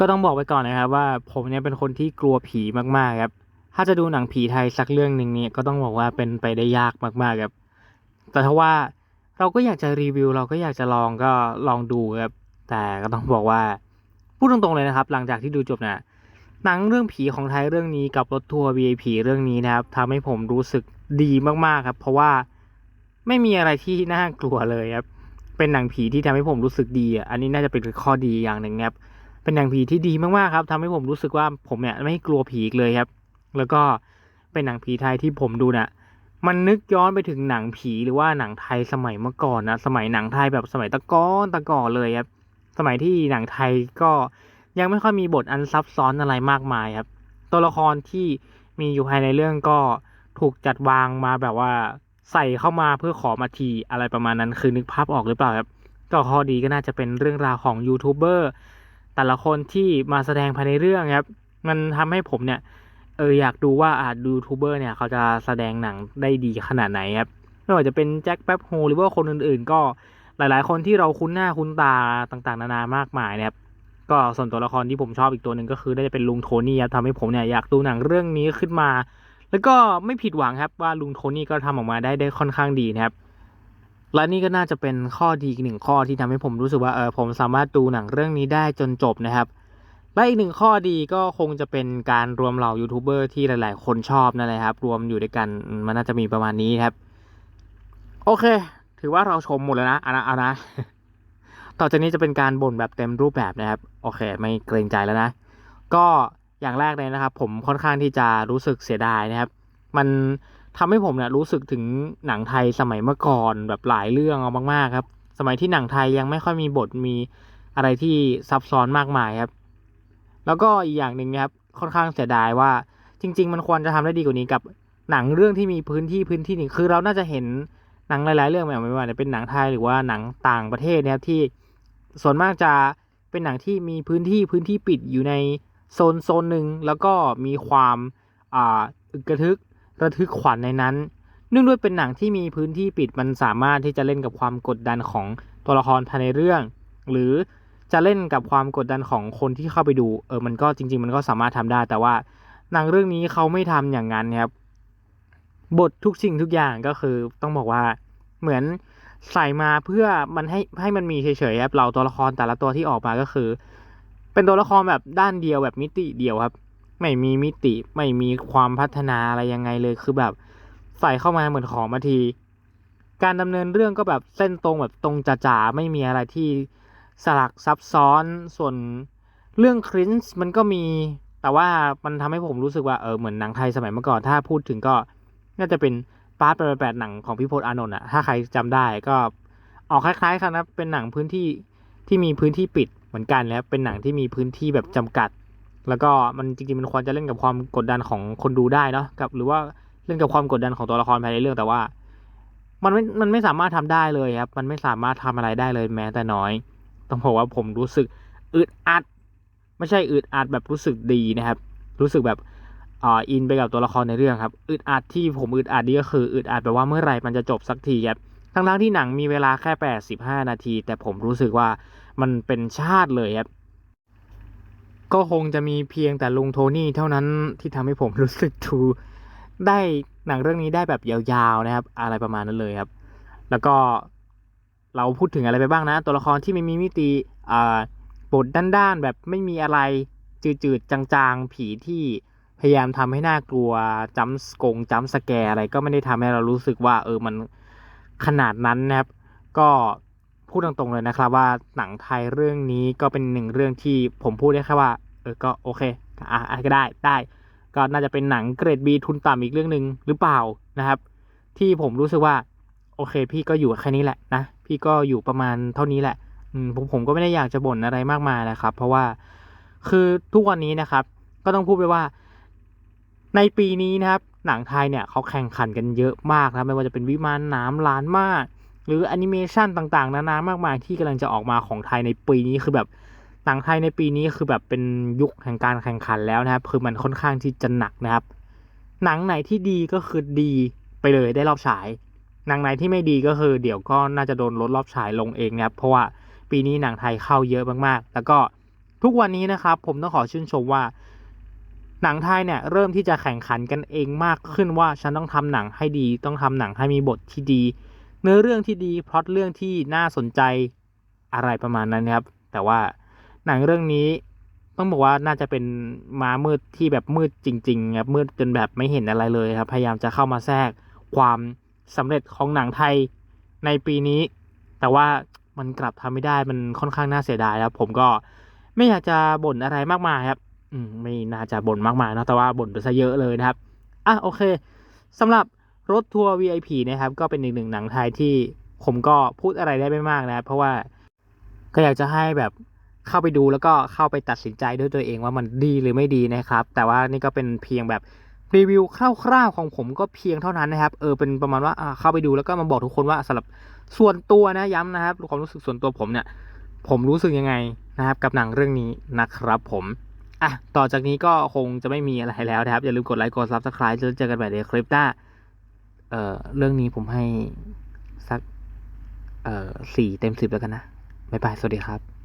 ก็ต้องบอกไว้ก่อนนะครับว่าผมเนี่ยเป็นคนที่กลัวผีมากๆครับ ถ้าจะดูหนังผีไทยสักเรื่องหนึ่งเนี่ยก็ต้องบอกว่าเป็นไปได้ยากมากๆครับ แต่ถ้าว่าเราก็อยากจะรีวิว เราก็อยากจะลองก็ลองดูครับ แต่ก็ต้องบอกว่าพูดตรงๆเลยนะครับ หลังจากที่ดูจบนะหนังเรื่องผีของไทยเรื่องนี้กับรถทัวร์ VIP เรื่องนี้นะครับทำให้ผมรู้สึกดีมากๆครับ เพราะว่าไม่มีอะไรที่น่ากลัวเลยครับ เป็นหนังผีที่ทำให้ผมรู้สึกดีอะอันนี้น่าจะเป็นข้อดีอย่างหนึ่งครับ เป็นหนังผีที่ดีมากๆครับทำให้ผมรู้สึกว่าผมเนี่ยไม่กลัวผีเลยครับ แล้วก็เป็นหนังผีไทยที่ผมดูน่ะมันนึกย้อนไปถึงหนังผีหรือว่าหนังไทยสมัยเมื่อก่อนนะสมัยหนังไทยแบบสมัยตะก้อนตะก่อเลยครับ สมัยที่หนังไทยก็ยังไม่ค่อยมีบทอันซับซ้อนอะไรมากมายครับ ตัวละครที่มีอยู่ภายในเรื่องก็ถูกจัดวางมาแบบว่าใส่เข้ามาเพื่อขอมาทีอะไรประมาณนั้นคือนึกภาพออกหรือเปล่าครับก็ข้อดีก็น่าจะเป็นเรื่องราวของยูทูบเบอร์ แต่ละคนที่มาแสดงภายในเรื่องครับ มันทำให้ผมเนี่ยเอออยากดูว่าอายูทูบเบอร์เนี่ยเขาจะแสดงหนังได้ดีขนาดไหนครับไม่ว่าจะเป็นแจ็คแป๊บโฮหรือว่าคนอื่นๆ ก็หลายๆ คนที่เราคุ้นหน้าคุ้นตาต่างๆ นานามากมายนะครับก็ส่วนตัวละครที่ผมชอบอีกตัวหนึ่งก็คือได้จะเป็นลุงโทนี่ครับทำให้ผมเนี่ยอยากดูหนังเรื่องนี้ขึ้นมา แล้วก็ไม่ผิดหวังครับว่าลุงโทนี่ก็ทำออกมาได้ได้ค่อนข้างดีนะครับ และนี่ก็น่าจะเป็นข้อดีอีกหนึ่งข้อที่ทำให้ผมรู้สึกว่าเออผมสามารถดูหนังเรื่องนี้ได้จนจบนะครับและอีกหนึ่งข้อดีก็คงจะเป็นการรวมเหล่ายูทูบเบอร์ที่หลาย ๆ คนชอบนั่นแหละครับ รวมอยู่ด้วยกันมมันน่าจะมีประมาณนี้ครับ โอเค ถือว่าเราชมหมดแล้วนะเอานะเอานะต่อจากนี้จะเป็นการบ่นแบบเต็มรูปแบบนะครับ โอเค ไม่เกรงใจแล้วนะ ก็อย่างแรกเลยนะครับ ผมค่อนข้างที่จะรู้สึกเสียดายนะครับ มัน ทำให้ผมเนี่ยรู้สึกถึงหนังไทยสมัยเมื่อก่อนแบบหลายเรื่องเอามากๆครับ สมัยที่หนังไทยยังไม่ค่อยมีบทมีอะไรที่ซับซ้อนมากมายครับ แล้วก็อีกอย่างหนึ่งครับค่อนข้างเสียดายว่าจริง ๆ มันควรจะทำได้ดีกว่านี้กับหนังเรื่องที่มีพื้นที่พื้นที่หนึ่งคือเราน่าจะเห็นหนังหลาย ๆ เรื่องแบบไม่ว่าจะเป็นหนังไทยหรือว่าหนังต่างประเทศนะครับที่ส่วนมากจะเป็นหนังที่มีพื้นที่พื้นที่ปิดอยู่ในโซนโซนหนึ่งแล้วก็มีความอ่าอึกระทึก ระทึกขวัญในนั้น เนื่องด้วยเป็นหนังที่มีพื้นที่ปิดมันสามารถที่จะเล่นกับความกดดันของตัวละครภายในเรื่อง หรือจะเล่นกับความกดดันของคนที่เข้าไปดู เออมันก็จริง ๆ มันก็สามารถทำได้ แต่ว่าหนังเรื่องนี้เขาไม่ทำอย่างนั้นครับ บททุกสิ่งทุกอย่างก็คือต้องบอกว่าเหมือนใส่มาเพื่อมันให้ให้มันมีเฉยๆครับเราตัวละครแต่ละตัวที่ออกมาก็คือ เป็นตัวละครแบบด้านเดียวแบบมิติเดียวครับ ไม่มีมิติไม่มีความพัฒนาอะไรยังไงเลยคือแบบใส่เข้ามาเหมือนของมาที การดำเนินเรื่องก็แบบเส้นตรงแบบตรงจ๋าๆไม่มีอะไรที่สลักซับซ้อนส่วนเรื่องครินส์มันก็มี แต่ว่ามันทำให้ผมรู้สึกว่าเออเหมือนหนังไทยสมัยเมื่อก่อนถ้าพูดถึงก็น่าจะเป็นปาร์ตแปดหนังของพี่พจน์อานนท์อะถ้าใครจำได้ก็ออกคล้ายๆ กันนะเป็นหนังพื้นที่ที่มีพื้นที่ปิดเหมือนกันแล้วเป็นหนังที่มีพื้นที่แบบจำกัด แล้วก็มันจริงๆมันควรจะเล่นกับความกดดันของคนดูได้เนาะกับ หรือว่าเล่นกับความกดดันของตัวละครภายในเรื่องแต่ว่า มันไม่มันไม่สามารถทำได้เลยครับ มันไม่สามารถทำอะไรได้เลยแม้แต่น้อย ต้องบอกว่าผมรู้สึกอึดอัด ไม่ใช่อึดอัดแบบรู้สึกดีนะครับ รู้สึกแบบอ่าอินไปกับตัวละครในเรื่องครับอึดอัดที่ผมอึดอัดนี่ก็คืออึดอัดแบบว่าเมื่อไหร่มันจะจบสักทีครับทั้งทั้งๆที่หนังมีเวลาแค่ 85 นาที แต่ผมรู้สึกว่ามันเป็นชาติเลยครับ ก็คงจะมีเพียงแต่ลุงโทนี่เท่านั้นที่ทำให้ผมรู้สึกดูได้หนังเรื่องนี้ได้แบบยาวๆนะครับ อะไรประมาณนั้นเลยครับ แล้วก็เราพูดถึงอะไรไปบ้างนะ ตัวละครที่ไม่มีมิติอ่าบทด้านๆแบบไม่มีอะไรจืดๆจางๆ ผีที่พยายามทำให้น่ากลัวจัมส์กงจัมสแกร์อะไรก็ไม่ได้ทำให้เรารู้สึกว่า เออมันขนาดนั้นนะครับ ก็ พูดตรงๆเลยนะครับว่าหนังไทยเรื่องนี้ก็เป็นหนึ่งเรื่องที่ผมพูดได้แค่ว่าเออก็โอเคอะอะก็ได้ได้ ก็น่าจะเป็นหนังเกรดบีทุนต่ำอีกเรื่องหนึ่งหรือเปล่านะครับ ที่ผมรู้สึกว่าโอเค พี่ก็อยู่แค่นี้แหละนะพี่ก็อยู่ประมาณเท่านี้แหละผมผมก็ไม่ได้อยากจะบ่นอะไรมากมายนะครับ เพราะว่าคือทุกวันนี้นะครับ ก็ต้องพูดไปว่า ในปีนี้นะครับ หนังไทยเนี่ยเขาแข่งขันกันเยอะมากนะครับไม่ว่าจะเป็นวิมานน้ำล้านมาก หรือแอนิเมชันต่างๆ นานามากมายที่กำลังจะออกมาของไทยในปีนี้คือแบบหนังไทยในปีนี้คือแบบเป็นยุคแห่งการแข่งขันแล้วนะครับ คือมันค่อนข้างที่จะหนักนะครับ หนังไหนที่ดีก็คือดีไปเลยได้รอบฉาย หนังไหนที่ไม่ดีก็คือ เดี๋ยวก็น่าจะโดนลดรอบฉายลงเองนะครับ เพราะว่าปีนี้หนังไทยเข้าเยอะมากๆ แล้วก็ทุกวันนี้นะครับ ผมต้องขอชื่นชมว่า หนังไทยเนี่ยเริ่มที่จะแข่งขันกันเองมากขึ้นว่าฉันต้องทำหนังให้ดี ต้องทำหนังให้มีบทที่ดี เนื้อเรื่องที่ดีพล็อตเรื่องที่น่าสนใจอะไรประมาณนั้นครับ แต่ว่าหนังเรื่องนี้ต้องบอกว่าน่าจะเป็นมามืดที่แบบมืดจริงๆครับมืดจนแบบไม่เห็นอะไรเลยครับ พยายามจะเข้ามาแทรกความสำเร็จของหนังไทยในปีนี้ แต่ว่ามันกลับทำไม่ได้มันค่อนข้างน่าเสียดายครับ ผมก็ไม่อยากจะบ่นอะไรมากมายครับ อืมไม่น่าจะบ่นมากมายนะแต่ว่าบ่นไปซะเยอะเลยนะครับอะโอเคสำหรับ รถทัวร์ VIP นะครับก็เป็นอีกหนึ่งหนังไทยที่ผมก็พูดอะไรได้ไม่มากนะครับเพราะว่าก็อยากจะให้แบบเข้าไปดูแล้วก็เข้าไปตัดสินใจด้วยตัวเองว่ามันดีหรือไม่ดีนะครับ แต่ว่านี่ก็เป็นเพียงแบบรีวิวคร่าวๆของผมก็เพียงเท่านั้นนะครับ เออเป็นประมาณว่าเข้าไปดูแล้วก็มาบอกทุกคนว่าสำหรับส่วนตัวนะย้ำนะครับความรู้สึกส่วนตัวผมเนี่ย ผมรู้สึกยังไงนะครับ กับหนังเรื่องนี้นะครับ ผมอะต่อจากนี้ก็คงจะไม่มีอะไรแล้วนะครับอย่าลืมกดไลค์กด subscribe แล้วเจอกันใหม่ในคลิปหน้า เอ่อเรื่องนี้ผมให้สักเอ่อสี่เต็มสิบแล้วกันนะบ๊ายบาย สวัสดีครับ